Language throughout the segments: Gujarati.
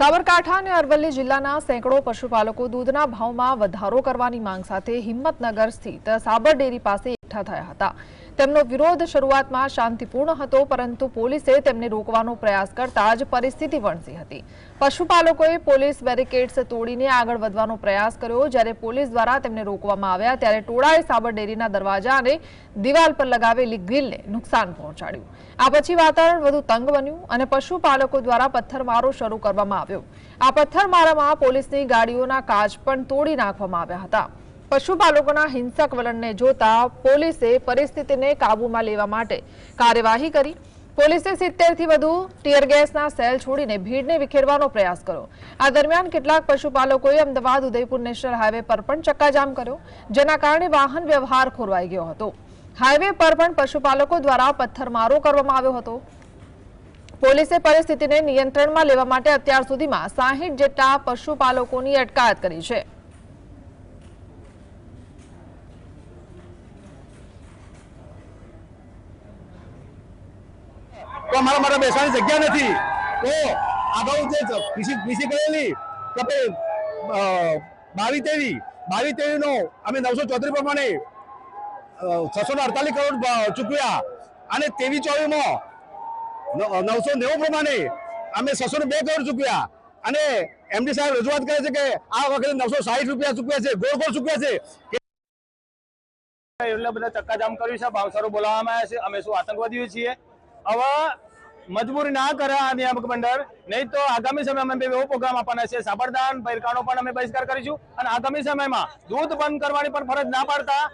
સાબરકાંઠા અને અરવલ્લી જિલ્લાના સેંકડો પશુપાલકો દૂધના ભાવમાં વધારો કરવાની માંગ સાથે હિંમતનગર સ્થિત સાબર ડેરી પાસે એકઠા થયા હતા. તેમનો વિરોધ શરૂઆતમાં શાંતિપૂર્ણ હતો, પરંતુ પોલીસે તેમને રોકવાનો પ્રયાસ કરતા જ પરિસ્થિતિ વણસી હતી. પશુપાલકોએ પોલીસ બેરિકેડ્સ તોડીને આગળ વધવાનો પ્રયાસ કર્યો. જ્યારે પોલીસ દ્વારા તેમને રોકવામાં આવ્યા, ત્યારે ટોળાએ સાબર ડેરીના દરવાજા અને દિવાલ પર લગાવેલી ગ્રીલને નુકસાન પહોંચાડ્યું. આ પછી વાતાવરણ વધુ તંગ બન્યું અને પશુપાલકો દ્વારા પથ્થરમારો શરૂ કરવામાં આવ્યો. આ પથ્થરમારામાં પોલીસની ગાડીઓના કાચ પણ તોડી નાખવામાં આવ્યા હતા. પશુપાલકોના હિંસક વલણને જોતા પોલીસે પરિસ્થિતિને કાબૂમાં લેવા માટે કાર્યવાહી કરી. પોલીસે સિત્તેરથી વધુ ટીયર ગેસના સેલ છોડીને ભીડને વિખેરવાનો પ્રયાસ કર્યો. આ દરમિયાન કેટલાક પશુપાલકોએ અમદાવાદ ઉદયપુર નેશનલ હાઈવે પર પણ ચક્કાજામ કર્યો, જેના કારણે વાહન વ્યવહાર ખોરવાઈ ગયો હતો. હાઈવે પર પણ પશુપાલકો દ્વારા પથ્થરમારો કરવામાં આવ્યો હતો. પોલીસે પરિસ્થિતિને નિયંત્રણમાં લેવા માટે અત્યાર સુધીમાં સાહીઠ જેટલા પશુપાલકોની અટકાયત કરી છે. તો અમારા માટે બેસવાની જગ્યા નથી. તો અગાઉ જે પીસી પીસી કરેલી કે ભાઈ બાવીસ તેવી બાવીસ તેવીનો અમે નવસો ચોત્રીસ પ્રમાણે છસો ને અડતાલીસ કરોડ ચૂકવ્યા. અને તેવી ચોવીસમાં નવસો નેવું પ્રમાણે અમે છસો ને બે કરોડ ચૂકવ્યા. અને એમડી સાહેબ રજૂઆત કરે છે કે આ વખતે નવસો સાહીઠ રૂપિયા ચૂકવ્યા છે, ગોળ ગોળ ચૂકવ્યા છે. એટલે બધા ચક્કાજામ કર્યું છે, ભાવસારો બોલાવવામાં આવ્યા છે, અમે શું આતંકવાદીઓ છીએ? હવે મજબૂરી ના કરે આ નિયામક મંડળ. નહીં તો આગામી સમયમાં એવો પ્રોગ્રામ આપવાના છે. સાબરદાન બૈરકાનો પણ અમે બહિષ્કાર કરીશું. અને આગામી સમયમાં દૂધ બંધ કરવાની પણ ફરજ ના પાડતા.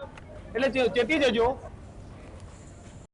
એટલે ચેતી જજો.